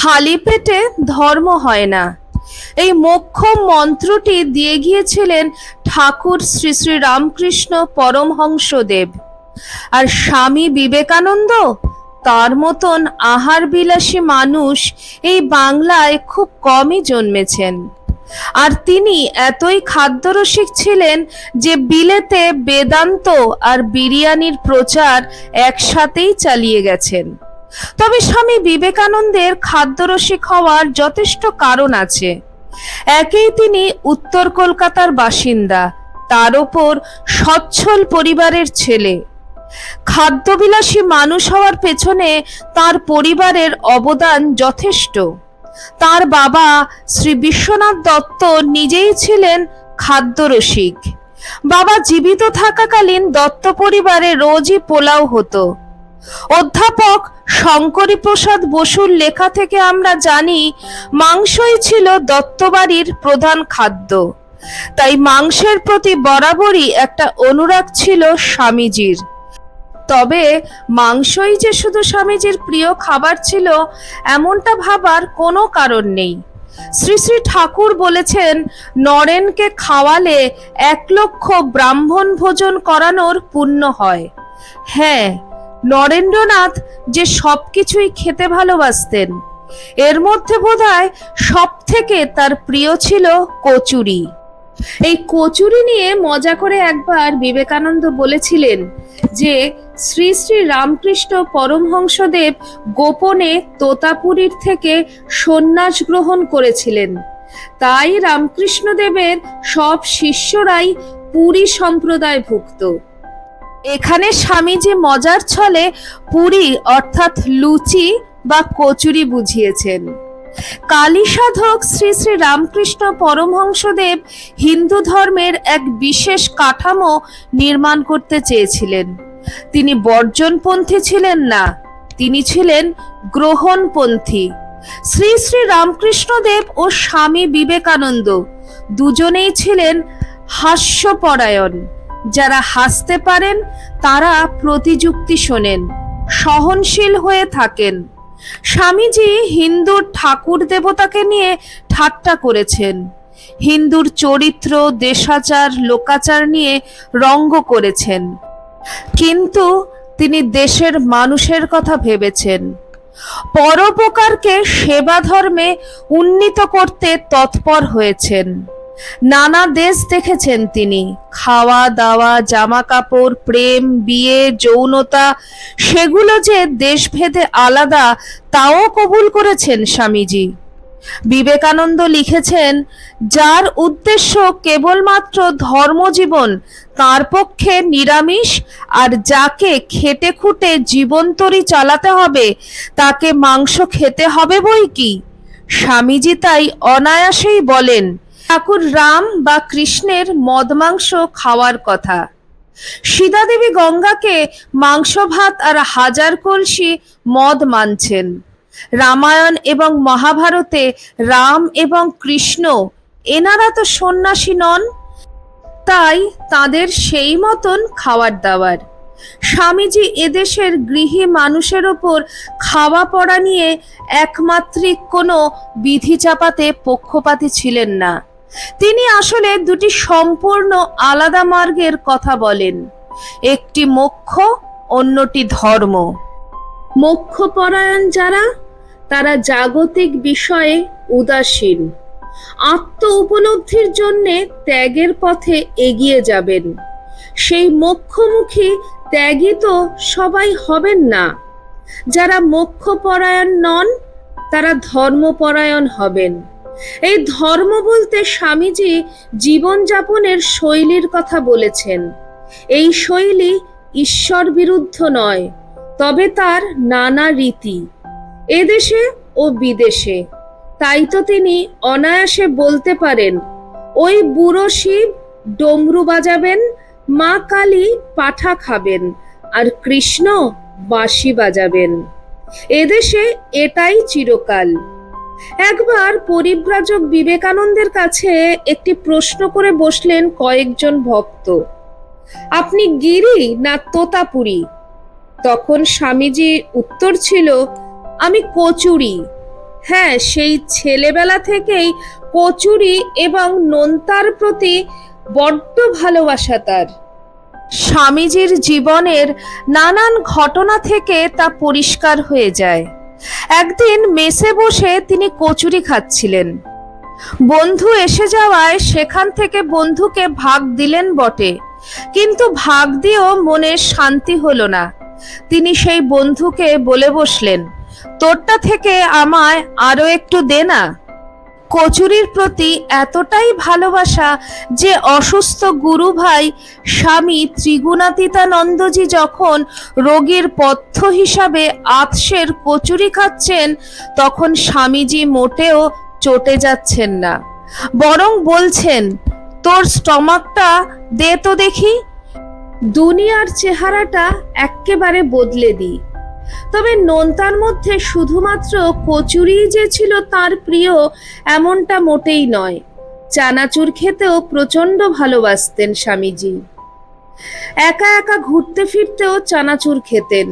খালি পেটে ধর্ম হয় না। এই মোক্ষম মন্ত্রটি দিয়ে গিয়েছিলেন ঠাকুর শ্রী শ্রী রামকৃষ্ণ পরমহংসদেব। আর স্বামী বিবেকানন্দ, তার মতন আহার বিলাসী মানুষ এই বাংলায় খুব কমই জন্মেছেন। আর তিনি এতই খাদ্যরসিক ছিলেন যে বিলেতে বেদান্ত আর বিরিয়ানির প্রচার একসাথেই চালিয়ে গেছেন। তবে স্বামী বিবেকানন্দের খাদ্যরসিক হওয়ার যথেষ্ট কারণ আছে। একেই তিনি উত্তর কলকাতার বাসিন্দা, তার ওপর সচ্ছল পরিবারের ছেলে। খাদ্যবিলাসী মানুষ হওয়ার পেছনে তার পরিবারের অবদান যথেষ্ট। তার বাবা শ্রী বিশ্বনাথ দত্ত নিজেই ছিলেন খাদ্যরসিক। বাবা জীবিত থাকাকালীন দত্ত পরিবারে রোজই পোলাও হতো। অধ্যাপক শঙ্করী প্রসাদ বসুর লেখা থেকে আমরা জানি, মাংসই ছিল দত্তবাড়ির প্রধান খাদ্য। তাই মাংসের প্রতি বরাবরই একটা অনুরাগ ছিল স্বামীজির। তবে মাংসই যে শুধু স্বামীজির প্রিয় খাবার ছিল, এমনটা ভাবার কোনো কারণ নেই। শ্রী শ্রী ঠাকুর বলেছেন, নরেনকে খাওয়ালে এক লক্ষ ব্রাহ্মণ ভোজন করানোর পুণ্য হয়। হ্যাঁ নরেন্দ্রনাথ যে সব কিছুই খেতে ভালোবাসতেন। এর মধ্যে বোধহয় সব থেকে তার প্রিয় ছিল কচুরি। এই কচুরি নিয়ে মজা করে একবার বিবেকানন্দ বলেছিলেন যে, শ্রী শ্রী রামকৃষ্ণ পরমহংসদেব গোপনে তোতাপুরীর থেকে সন্ন্যাস গ্রহণ করেছিলেন। তাই রামকৃষ্ণদেবের সব শিষ্যরাই পুরী সম্প্রদায়ভুক্ত। এখানে স্বামীজি মজার ছলে পুরী, অর্থাৎ লুচি বা কচুরি বুঝিয়েছেন। কালী সাধক শ্রী শ্রী রামকৃষ্ণ পরমহংসদেব হিন্দু ধর্মের এক বিশেষ কাঠামো নির্মাণ করতে চেয়েছিলেন। তিনি বর্জনপন্থী ছিলেন না, তিনি ছিলেন গ্রহণপন্থী। শ্রী শ্রী রামকৃষ্ণদেব ও স্বামী বিবেকানন্দ দুজনেই ছিলেন হাস্যপরায়ণ। যারা হাসতে পারেন, তারা প্রতিযুক্তি শোনেন, সহনশীল হয়ে থাকেন। স্বামীজি হিন্দুর ঠাকুর দেবতাকে নিয়ে ঠাট্টা করেছেন। হিন্দুর চরিত্র, দেশাচার, লোকাচার নিয়ে রঙ্গ করেছেন। কিন্তু তিনি দেশের মানুষের কথা ভেবেছেন। পরোপকারকে সেবা ধর্মে উন্নীত করতে তৎপর হয়েছেন। নানা দেশ দেখেছেন তিনি। খাওয়া দাওয়া জামা কাপড় প্রেম, বিয়ে, যৌনতা, সেগুলো যে দেশভেদে আলাদা, তাও কবুল করেছেন স্বামীজি। বিবেকানন্দ লিখেছেন, যার উদ্দেশ্য কেবলমাত্র ধর্মজীবন, তার পক্ষে নিরামিষ, আর যাকে খেটে খুঁটে জীবন্তরী চালাতে হবে, তাকে মাংস খেতে হবে বই কি? স্বামীজি তাই অনায়াসেই বলেন ঠাকুর রাম বা কৃষ্ণের মদ মাংস খাওয়ার কথা। সীতাদেবী গঙ্গাকে মাংস ভাত আর হাজার কলসি মদ মানছেন। রামায়ণ এবং মহাভারতে রাম এবং কৃষ্ণ এনারা তো সন্ন্যাসী নন, তাই তাদের সেই মতন খাবার দাবার স্বামীজি এদেশের গৃহী মানুষের ওপর খাওয়া পড়া নিয়ে একমাত্রিক কোনো বিধি চাপাতে পক্ষপাতী ছিলেন না। তিনি আসলে দুটি সম্পূর্ণ আলাদা মার্গের কথা বলেন। একটি মোক্ষ, অন্যটি ধর্ম। মোক্ষপরায়ণ যারা, তারা জাগতিক বিষয়ে উদাসীন। আত্ম উপলব্ধির জন্যে ত্যাগের পথে এগিয়ে যাবেন। সেই মোক্ষমুখী ত্যাগী তো সবাই হবেন না। যারা মোক্ষপরায়ণ নন, তারা ধর্মপরায়ণ হবেন। এই ধর্ম বলতে স্বামীজি জীবনযাপনের শৈলীর কথা বলেছেন। এই শৈলী ঈশ্বর বিরুদ্ধ নয়, তবে তার নানা রীতি। এদেশে ও বিদেশে। তাই তো তিনি অনায়াসে বলতে পারেন, ওই বুড়ো শিব ডমরু বাজাবেন, মা কালী পাঠা খাবেন, আর কৃষ্ণ বাঁশি বাজাবেন। এদেশে এটাই চিরকাল। একবার পরিব্রাজক বিবেকানন্দের কাছে একটি প্রশ্ন করে বসলেন কয়েকজন ভক্ত। আপনি গিরি না তোতাপুরি? তখন স্বামীজি উত্তর ছিল, আমি কচুরি। হ্যাঁ সেই ছেলেবেলা থেকেই কচুরি এবং নোনতার প্রতি বড্ড ভালোবাসা তার। স্বামীজির জীবনের নানান ঘটনা থেকে তা পরিষ্কার হয়ে যায়। একদিন মেসে বসে তিনি কচুরি খাচ্ছিলেন। বন্ধু এসে যাওয়ায় সেখান থেকে বন্ধুকে ভাগ দিলেন বটে, কিন্তু ভাগ দিয়েও মনের শান্তি হলো না। তিনি সেই বন্ধুকে বলে বসলেন, তোরটা থেকে আমায় আরও একটু দে না। কচুরির প্রতি এতটাই ভালোবাসা যে অসুস্থ গুরু ভাই স্বামী ত্রিগুণাতীতানন্দজি যখন রোগীর পথ্য হিসাবে আতসের কচুরি খাচ্ছেন, তখন স্বামীজি মোটেও চটে যাচ্ছেন না। বরং বলছেন, তোর স্টমাকটা দে তো দেখি। দুনিয়ার চেহারাটা এক্কেবারে বদলে দিই তবে নোনতার মধ্যে শুধুমাত্র কচুরি যে ছিল তার প্রিয়, এমনটা মোটেই নয়। চানাচুর খেতেও প্রচণ্ড ভালোবাসতেন স্বামীজি। একা একা ঘুরতে ফিরতেও চানাচুর খেতেন।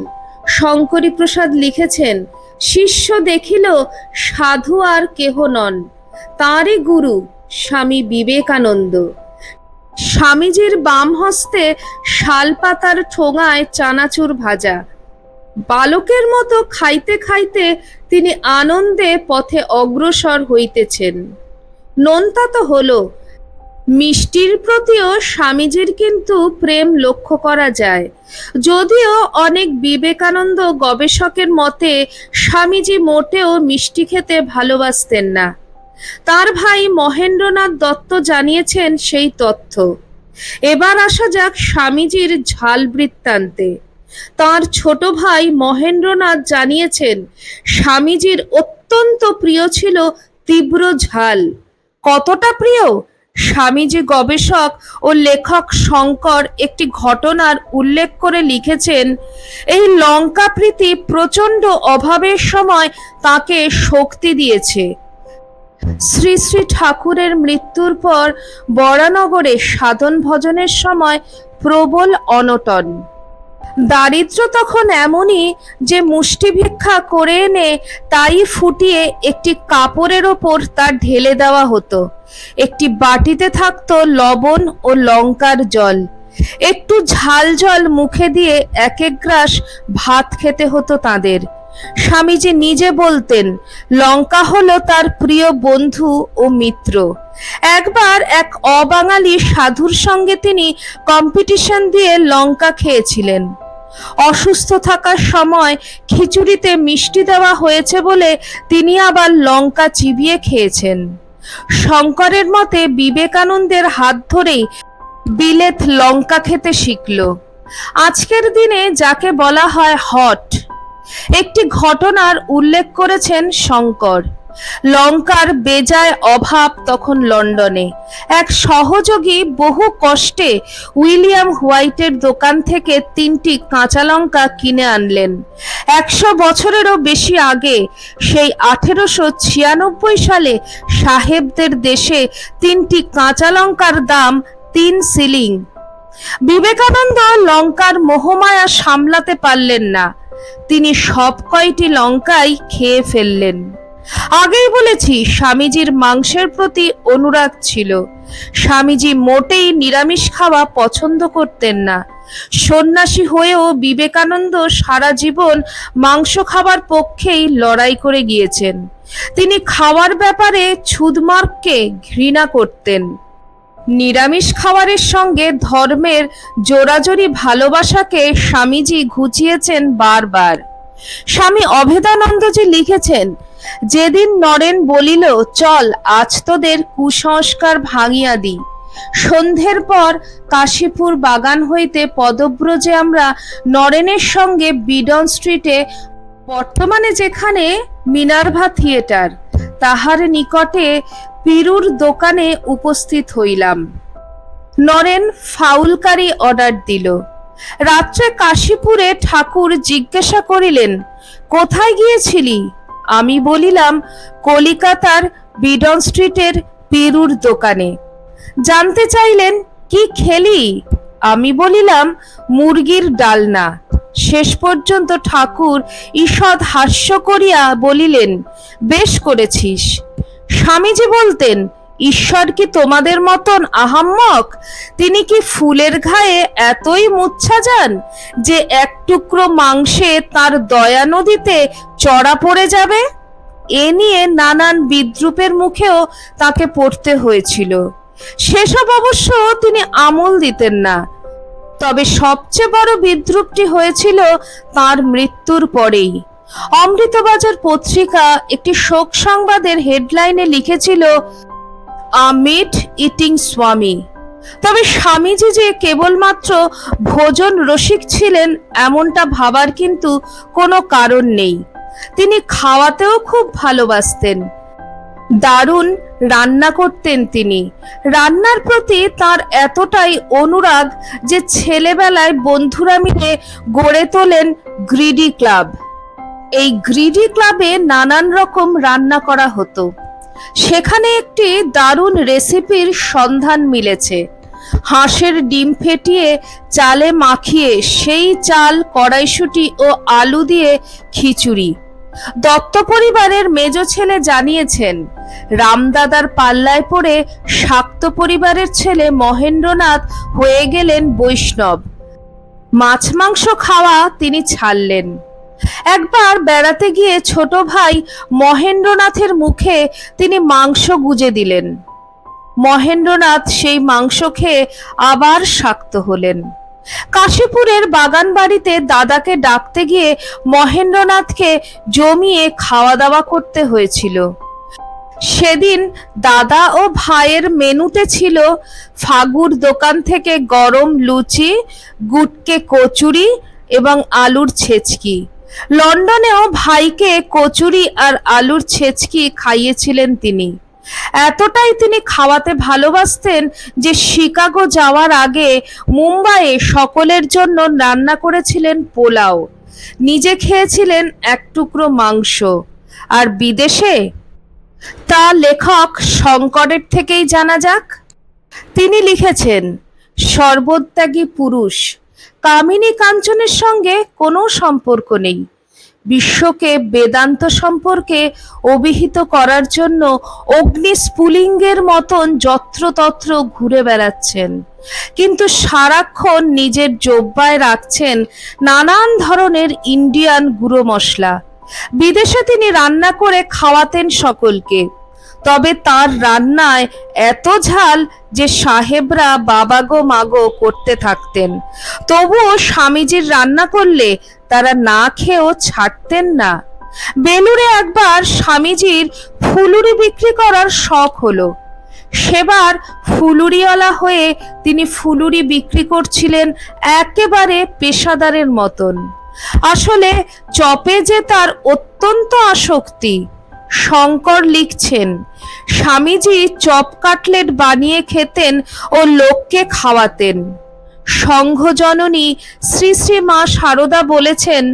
শঙ্করী প্রসাদ লিখেছেন, শিষ্য দেখিল সাধু আর কেহ নন, তাঁরই গুরু স্বামী বিবেকানন্দ। স্বামীজির বাম হস্তে শালপাতার ঠোঙায় চানাচুর ভাজা বালকের মতো খাইতে খাইতে তিনি আনন্দে পথে অগ্রসর হইতেছেন। নোনতা তো হলো, মিষ্টির প্রতিও স্বামীজির কিন্তু প্রেম লক্ষ্য করা যায়। যদিও অনেক বিবেকানন্দ গবেষকের মতে, স্বামীজি মোটেও মিষ্টি খেতে ভালোবাসতেন না। তার ভাই মহেন্দ্রনাথ দত্ত জানিয়েছেন সেই তথ্য। এবার আসা যাক স্বামীজির ঝাল বৃত্তান্তে। তার ছোট ভাই মহেন্দ্রনাথ জানিয়েছেন, স্বামীজির অত্যন্ত প্রিয় ছিল তীব্র ঝাল। কতটা প্রিয়? স্বামীজি গবেষক ও লেখক শঙ্কর একটি ঘটনার উল্লেখ করে লিখেছেন, এই লঙ্কা প্রীতি প্রচণ্ড অভাবের সময় তাকে শক্তি দিয়েছে। শ্রী শ্রী ঠাকুরের মৃত্যুর পর বরানগরে সাধন ভজনের সময় প্রবল অনটন। দারিদ্র তখন এমনই যে মুষ্টি ভিক্ষা করে এনে তাই ফুটিয়ে একটি কাপড়ের ওপর তা ঢেলে দেওয়া হতো। একটি বাটিতে থাকতো লবণ ও লঙ্কার জল। একটু ঝাল জল মুখে দিয়ে এক এক গ্রাস ভাত খেতে হতো তাদের। স্বামীজি নিজে বলতেন, লঙ্কা হলো তার প্রিয় বন্ধু ও মিত্র। একবার এক অবাঙালি সাধুর সঙ্গে তিনি কম্পিটিশন দিয়ে লঙ্কা খেয়েছিলেন। অসুস্থ থাকার সময় খিচুড়িতে মিষ্টি দেওয়া হয়েছে বলে তিনি আবার লঙ্কা চিবিয়ে খেয়েছেন। শঙ্করের মতে বিবেকানন্দের হাত ধরেই বিলেত লঙ্কা খেতে শিখল। আজকের দিনে যাকে বলা হয় হট, একটি ঘটনার উল্লেখ করেছেন শঙ্কর। লঙ্কার বেজায় অভাব তখন লন্ডনে। এক সহযোগী বহু কষ্টে উইলিয়াম হোয়াইটের দোকান থেকে তিনটি কাঁচা লঙ্কা কিনে আনলেন। একশো বছরেরও বেশি আগে, সেই আঠেরোশো ছিয়ানব্বই সালে সাহেবদের দেশে তিনটি কাঁচা লঙ্কার দাম তিন সিলিং বিবেকানন্দ লঙ্কার মোহমায়া সামলাতে পারলেন না। তিনি সব কয়টি লঙ্কাই খেয়ে ফেললেন। আগেই বলেছি, স্বামীজির মাংসের প্রতি অনুরাগ ছিল। স্বামীজি মোটেই নিরামিষ খাওয়া পছন্দ করতেন না। সন্ন্যাসী হয়েও বিবেকানন্দ সারা জীবন মাংস খাবার পক্ষেই লড়াই করে গিয়েছেন। তিনি খাওয়ার ব্যাপারে ছুদমার্গকে ঘৃণা করতেন। নিরামিষ খাবারের সঙ্গে ধর্মের জোরাজোরি ভালোবাসাকে স্বামীজি ঘুচিয়েছেন বারবার। স্বামী অভেদানন্দজি লিখেছেন যেদিন নরেন বলিল, চল, আজ তোদের কুসংস্কার ভাঙিয়া দি সন্ধ্যের পর কাশীপুর বাগান হইতে পদব্রজে আমরা নরেনের সঙ্গে বিডন স্ট্রিটে, বর্তমানে যেখানে মিনার্ভা থিয়েটার, তাহার নিকটে পিরুর দোকানে উপস্থিত হইলাম। নরেন ফাউলকারি অর্ডার দিল। রাত্রে কাশীপুরে ঠাকুর জিজ্ঞাসা করিলেন, কোথায় গিয়েছিলি? আমি বলিলাম, কলিকাতার বিডন স্ট্রিটের পিরুর দোকানে। জানতে চাইলেন, কি খেলি? আমি বলিলাম, মুরগির ডালনা। শেষ পর্যন্ত ঠাকুর ঈষৎ হাস্য করিয়া বলিলেন, বেশ করেছিস। স্বামীজি বলতেন ঈশ্বর কি তোমাদের মতন আহাম্মক? তিনি কি ফুলের ঘায়ে এতই মুচ্ছা যান যে এক টুকরো মাংসে তার দয়া নদীতে চড়া পড়ে যাবে? এ নিয়ে নানান বিদ্রুপের মুখেও তাকে পড়তে হয়েছিল। সেসব অবশ্য তিনি আমল দিতেন না। তবে সবচেয়ে বড় বিদ্রুপটি হয়েছিল তার মৃত্যুর পরেই। অমৃতবাজার পত্রিকা একটি শোক সংবাদের হেডলাইনে লিখেছিল আমিট ইটিং স্বামী। তবে স্বামীজি যে কেবলমাত্র ভোজন রসিক ছিলেন, এমনটা ভাবার কিন্তু কোনো কারণ নেই। তিনি খাওয়াতেও খুব ভালোবাসতেন। দারুণ রান্না করতেন তিনি। রান্নার প্রতি তার এতটাই অনুরাগ যে ছেলেবেলায় বন্ধুরা মিলে গড়ে তোলেন গ্রিডি ক্লাব। এই গ্রিডি ক্লাবে নানান রকম রান্না করা হতো। সেখানে একটি দারুণ রেসিপির সন্ধান মিলেছে। হাঁসের ডিম ফেটিয়ে চালে মাখিয়ে সেই চাল, কড়াইশুটি ও আলু দিয়ে খিচুড়ি। দত্ত পরিবারের মেজ ছেলে জানিয়েছেন, রামদাদার পাল্লায় পড়ে শাক্ত পরিবারের ছেলে মহেন্দ্রনাথ হয়ে গেলেন বৈষ্ণব। মাছ মাংস খাওয়া তিনি ছাড়লেন। একবার বেড়াতে গিয়ে ছোট ভাই মহেন্দ্রনাথের মুখে তিনি মাংস গুজে দিলেন। মহেন্দ্রনাথ সেই মাংস খেয়ে আবার শাক্ত হলেন। কাশীপুরের বাগান বাড়িতে দাদাকে ডাকতে গিয়ে মহেন্দ্রনাথকে জমিয়ে খাওয়া দাওয়া করতে হয়েছিল। সেদিন দাদা ও ভাইয়ের মেনুতে ছিল ফাগুর দোকান থেকে গরম লুচি, গুটকে কচুরি এবং আলুর ছেচকি। লন্ডনেও ভাইকে কচুরি আর আলুর ছেচকি খাইয়েছিলেন তিনি। এতটাই তিনি খাওয়াতে ভালোবাসতেন যে শিকাগো যাওয়ার আগে মুম্বাইয়ে সকলের জন্য রান্না করেছিলেন পোলাও। নিজে খেয়েছিলেন এক টুকরো মাংস। আর বিদেশে? তা লেখক শঙ্করের থেকেই জানা যাক। তিনি লিখেছেন, সর্বত্যাগী পুরুষ কামিনী কাঞ্চনের সঙ্গে কোনো সম্পর্ক নেই। বিশ্বকে বেদান্ত সম্পর্কে অভিহিত করার জন্য অগ্নি স্ফুলিঙ্গের মতন যত্রতত্র ঘুরে বেড়াচ্ছেন। কিন্তু সারাক্ষণ নিজের জোব্বায় রাখছেন নানান ধরনের ইন্ডিয়ান গুঁড়ো মশলা। বিদেশে তিনি রান্না করে খাওয়াতেন সকলকে। তবে তার রান্নায় এত ঝাল যে সাহেবরা বাবাগো মাগো করতে থাকতেন। তবুও স্বামীজির রান্না করলে তারা না খেয়েও ছাড়তেন না। বেলুরে একবার স্বামীজির ফুলুরি বিক্রি করার শখ হলো। সেবার ফুলুরিওয়ালা হয়ে তিনি ফুলুরি বিক্রি করছিলেন একেবারে পেশাদারের মতন। আসলে চপে যে তার অত্যন্ত আসক্তি শঙ্কর লিখছেন, স্বামীজি চপ কাটলেট বানিয়ে খেতেন ও লোককে খাওয়াতেন। সংঘজননী শ্রী শ্রী মা সারদা বলেছেন,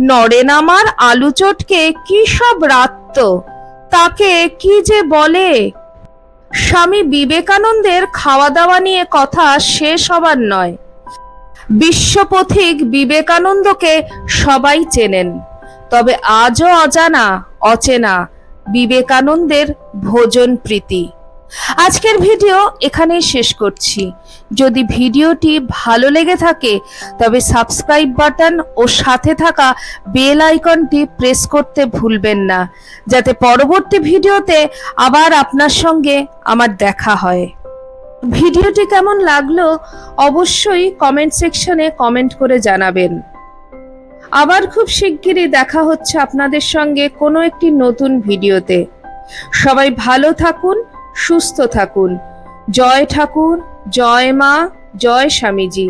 নরেন আমার আলু চটকে কি সব রাত্ত? তাকে কি যে বলে? স্বামী বিবেকানন্দের খাওয়া দাওয়া নিয়ে কথা শেষ হবার নয়। বিশ্বপথিক বিবেকানন্দকে সবাই চেনেন, তবে আজও অজানা, অচেনা বিবেকানন্দের ভোজন প্রীতি। আজকের ভিডিও এখানেই শেষ করছি। যদি ভিডিওটি ভালো লেগে থাকে, তবে সাবস্ক্রাইব বাটন ও সাথে থাকা বেল আইকনটি প্রেস করতে ভুলবেন না, যাতে পরবর্তী ভিডিওতে আবার আপনার সঙ্গে আমার দেখা হয়। ভিডিওটি কেমন লাগল অবশ্যই কমেন্ট সেকশনে কমেন্ট করে জানাবেন। আবার খুব শিগগিরই দেখা হচ্ছে আপনাদের সঙ্গে কোনো একটি নতুন ভিডিওতে। সবাই ভালো থাকুন, সুস্থ থাকুন। জয় ঠাকুর, জয় মা, জয় স্বামীজি।